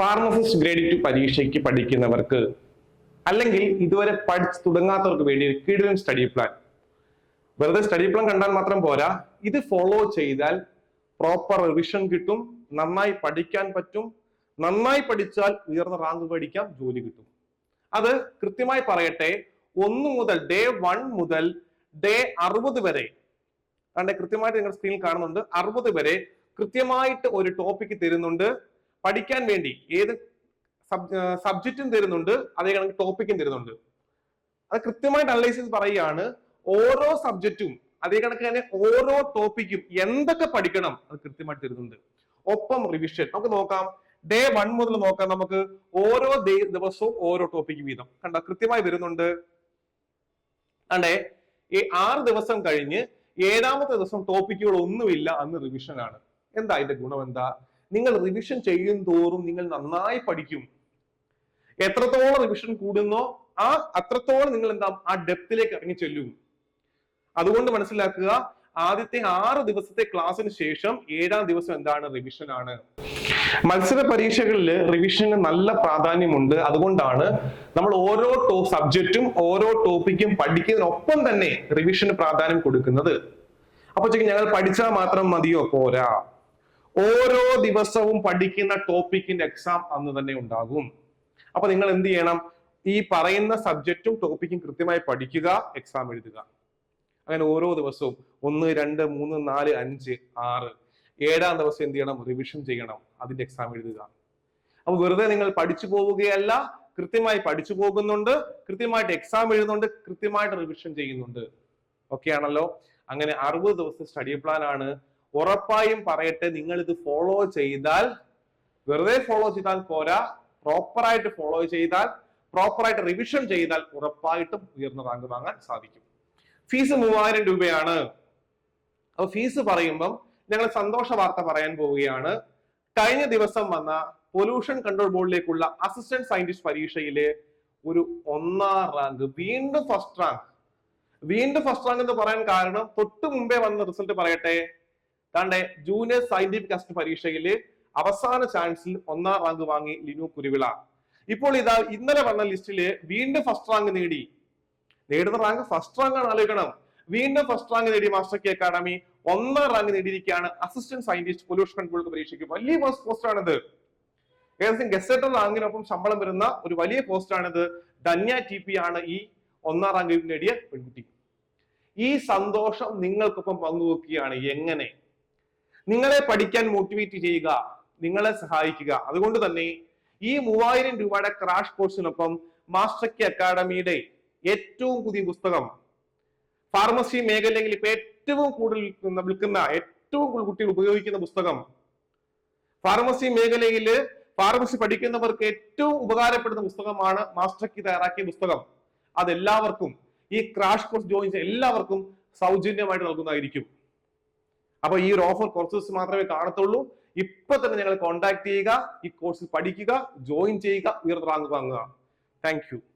Pharmacist grade two പരീക്ഷയ്ക്ക് പഠിക്കുന്നവർക്ക് അല്ലെങ്കിൽ ഇതുവരെ പഠിച്ചു തുടങ്ങാത്തവർക്ക് വേണ്ടി ഒരു കിടിലൻ സ്റ്റഡി പ്ലാൻ വെറുതെ സ്റ്റഡി പ്ലാൻ കണ്ടാൽ മാത്രം പോരാ. ഇത് ഫോളോ ചെയ്താൽ പ്രോപ്പർ റിവിഷൻ കിട്ടും. നന്നായി പഠിക്കാൻ പറ്റും. നന്നായി പഠിച്ചാൽ ഉയർന്ന റാങ്ക് പഠിക്കാം. ജോലി കിട്ടും. അത് കൃത്യമായി പറയട്ടെ. ഒന്ന് മുതൽ ഡേ വൺ മുതൽ ഡേ അറുപത് വരെ. കണ്ടെ കൃത്യമായിട്ട് നിങ്ങൾ സ്ക്രീനിൽ കാണുന്നുണ്ട്. അറുപത് വരെ കൃത്യമായിട്ട് ഒരു ടോപ്പിക് തരുന്നുണ്ട്. പഠിക്കാൻ വേണ്ടി ഏത് സബ്ജക്റ്റും തരുന്നുണ്ട് അതേ കണക്ക് ടോപ്പിക്കും തരുന്നുണ്ട്. അത് കൃത്യമായിട്ട് അനലൈസ് ചെയ്ത് പറയുകയാണ് ഓരോ സബ്ജക്റ്റും അതേ കണക്ക് തന്നെ ഓരോ ടോപ്പിക്കും എന്തൊക്കെ പഠിക്കണം അത് കൃത്യമായിട്ട് തരുന്നുണ്ട്. ഒപ്പം റിവിഷൻ നമുക്ക് നോക്കാം. ഡേ വൺ മുതൽ നോക്കാം നമുക്ക് ഓരോ ദിവസവും ഓരോ ടോപ്പിക്ക് വീതം. കണ്ട കൃത്യമായി വരുന്നുണ്ട്. അണ്ടേ ഈ ആറ് ദിവസം കഴിഞ്ഞ് ഏഴാമത്തെ ദിവസം ടോപ്പിക്കുകൾ ഒന്നുമില്ല അന്ന് റിവിഷനാണ് എന്താ അതിന്റെ ഗുണം എന്താ? നിങ്ങൾ റിവിഷൻ ചെയ്യും തോറും നിങ്ങൾ നന്നായി പഠിക്കും. എത്രത്തോളം റിവിഷൻ കൂടുന്നോ ആ അത്രത്തോളം നിങ്ങൾ എന്താ ആ ഡെപ്തിലേക്ക് ഇറങ്ങി ചെല്ലും. അതുകൊണ്ട് മനസ്സിലാക്കുക ആദ്യത്തെ ആറ് ദിവസത്തെ ക്ലാസ്സിന് ശേഷം ഏഴാം ദിവസം എന്താണ് റിവിഷൻ ആണ്. മത്സര പരീക്ഷകളിൽ റിവിഷന് നല്ല പ്രാധാന്യമുണ്ട്. അതുകൊണ്ടാണ് നമ്മൾ ഓരോ ടോ സബ്ജക്റ്റും ഓരോ ടോപ്പിക്കും പഠിക്കുന്നതിനൊപ്പം തന്നെ റിവിഷന് പ്രാധാന്യം കൊടുക്കുന്നത്. അപ്പൊ ഞങ്ങൾ പഠിച്ചാൽ മാത്രം മതിയോ? പോരാ. ഓരോ ദിവസവും പഠിക്കുന്ന ടോപ്പിക്കിന്റെ എക്സാം അന്ന് തന്നെ ഉണ്ടാകും. അപ്പൊ നിങ്ങൾ എന്ത് ചെയ്യണം? ഈ പറയുന്ന സബ്ജക്റ്റും ടോപ്പിക്കും കൃത്യമായി പഠിക്കുക എക്സാം എഴുതുക. അങ്ങനെ ഓരോ ദിവസവും ഒന്ന് രണ്ട് മൂന്ന് നാല് അഞ്ച് ആറ്. ഏഴാം ദിവസം എന്ത് ചെയ്യണം? റിവിഷൻ ചെയ്യണം. അതിന്റെ എക്സാം എഴുതുക. അപ്പൊ വെറുതെ നിങ്ങൾ പഠിച്ചു പോവുകയല്ല കൃത്യമായി പഠിച്ചു പോകുന്നുണ്ട് കൃത്യമായിട്ട് എക്സാം എഴുതുന്നുണ്ട് കൃത്യമായിട്ട് റിവിഷൻ ചെയ്യുന്നുണ്ട്. ഓക്കെ ആണല്ലോ? അങ്ങനെ അറുപത് ദിവസം സ്റ്റഡി പ്ലാൻ ആണ്. ഉറപ്പായും പറയട്ടെ നിങ്ങൾ ഇത് ഫോളോ ചെയ്താൽ വെറുതെ ഫോളോ ചെയ്താൽ പോരാ പ്രോപ്പറായിട്ട് ഫോളോ ചെയ്താൽ പ്രോപ്പറായിട്ട് റിവിഷൻ ചെയ്താൽ ഉറപ്പായിട്ടും ഉയർന്ന റാങ്ക് വാങ്ങാൻ സാധിക്കും. ഫീസ് മൂവായിരം രൂപയാണ്. അപ്പൊ ഫീസ് പറയുമ്പം ഞങ്ങൾ സന്തോഷ വാർത്ത പറയാൻ പോവുകയാണ്. കഴിഞ്ഞ ദിവസം വന്ന പൊല്യൂഷൻ കൺട്രോൾ ബോർഡിലേക്കുള്ള അസിസ്റ്റന്റ് സയന്റിസ്റ്റ് പരീക്ഷയിലെ ഒരു ഒന്നാം റാങ്ക് വീണ്ടും ഫസ്റ്റ് റാങ്ക് വീണ്ടും ഫസ്റ്റ് റാങ്ക് എന്ന് പറയാൻ കാരണം തൊട്ട് മുമ്പേ വന്ന റിസൾട്ട് പറയട്ടെ താണ്ടെ ജൂനിയർ സയന്റിഫിക് അസിസ്റ്റന്റ് പരീക്ഷയിൽ അവസാന ചാൻസിൽ ഒന്നാം റാങ്ക് വാങ്ങി ലിനു കുരുവിള. ഇപ്പോൾ ഇതാ ഇന്നലെ വന്ന ലിസ്റ്റിൽ വീണ്ടും ഫസ്റ്റ് റാങ്ക് നേടി. നേടുന്ന റാങ്ക് ഫസ്റ്റ് റാങ്ക് ആണ് ആലോചിക്കണം. വീണ്ടും ഫസ്റ്റ് റാങ്ക് നേടി മാസ്റ്റർ കെ അക്കാഡമി ഒന്നാം റാങ്ക് നേടിയിരിക്കുകയാണ് അസിസ്റ്റന്റ് സയന്റിസ്റ്റ് പൊല്യൂഷൻ കൺട്രോൾ പരീക്ഷയ്ക്ക്. വലിയ പോസ്റ്റ് ആണിത്. ഏകദേശം ഗസറ്റർ റാങ്കിനൊപ്പം ശമ്പളം വരുന്ന ഒരു വലിയ പോസ്റ്റ് ആണിത്. ധന്യ ടി പി ആണ് ഈ ഒന്നാം റാങ്ക് നേടിയ പെൺകുട്ടി. ഈ സന്തോഷം നിങ്ങൾക്കൊപ്പം പങ്കുവെക്കുകയാണ്. എങ്ങനെ? നിങ്ങളെ പഠിക്കാൻ മോട്ടിവേറ്റ് ചെയ്യുക നിങ്ങളെ സഹായിക്കുക. അതുകൊണ്ട് തന്നെ ഈ മൂവായിരം രൂപയുടെ ക്രാഷ് കോഴ്സിനൊപ്പം മാസ്റ്റർ കെ അക്കാഡമിയുടെ ഏറ്റവും പുതിയ പുസ്തകം ഫാർമസി മേഖലയിൽ ഇപ്പൊ ഏറ്റവും കൂടുതൽ വിൽക്കുന്ന- ഏറ്റവും കൂടുതൽ കുട്ടികൾ ഉപയോഗിക്കുന്ന പുസ്തകം ഫാർമസി മേഖലയിൽ ഫാർമസി പഠിക്കുന്നവർക്ക് ഏറ്റവും ഉപകാരപ്പെടുന്ന പുസ്തകമാണ് മാസ്റ്റർ കി തയ്യാറാക്കിയ പുസ്തകം. അതെല്ലാവർക്കും ഈ ക്രാഷ് കോഴ്സ് ജോയിൻ എല്ലാവർക്കും സൗജന്യമായിട്ട് നൽകുന്നതായിരിക്കും. അപ്പൊ ഈ ഒരു ഓഫർ കുറച്ച് ദിവസം മാത്രമേ കാണത്തുള്ളൂ. ഇപ്പൊ തന്നെ നിങ്ങൾ കോൺടാക്ട് ചെയ്യുക ഈ കോഴ്സ് പഠിക്കുക ജോയിൻ ചെയ്യുക ഉയർന്ന വാങ്ങുക. താങ്ക്